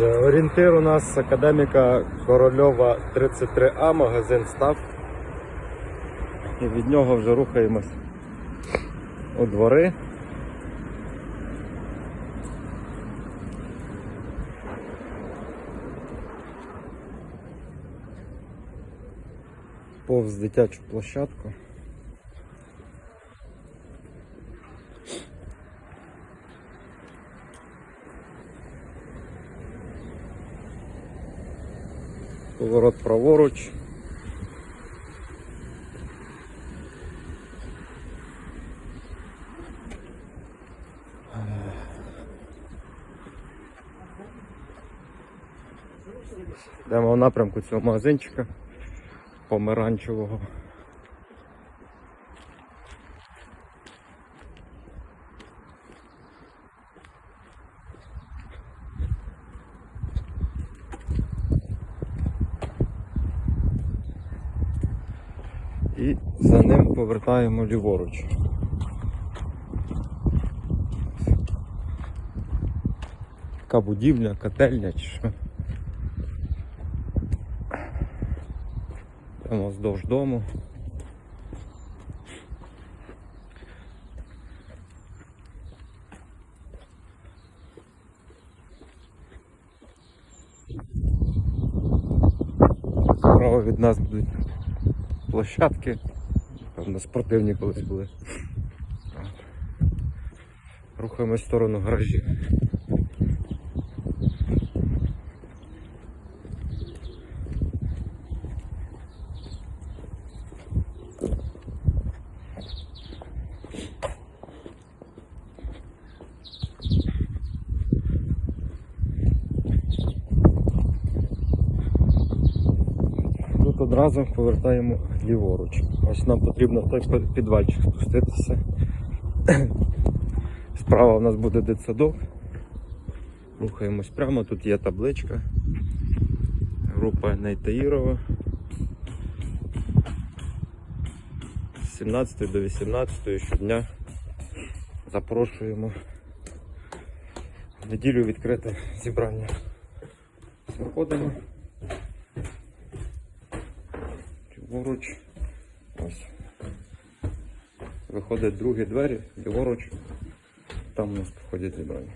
Орієнтир у нас академіка Корольова 33А, магазин став. І від нього вже рухаємось у двори. Повз дитячу площадку. Поворот праворуч. Йдемо в напрямку цього магазинчика помаранчевого. І за ним повертаємо ліворуч. Така будівля, котельня чи що. Прямо вздовж дому. Справа від нас будуть площадки. Певно, спортивні колись були. Рухаємось в сторону гаражів. Тут одразу повертаємо ліворуч. Ось нам потрібно той підвальчик спуститися. Справа у нас буде дитсадок. Рухаємось прямо, тут є табличка. Група Нейтаїрова. З 17 до 18 щодня запрошуємо. В неділю відкрите зібрання. Заходимо. Ліворуч. Ось. Виходять другі двері, ліворуч. Там у нас проходять зібрання.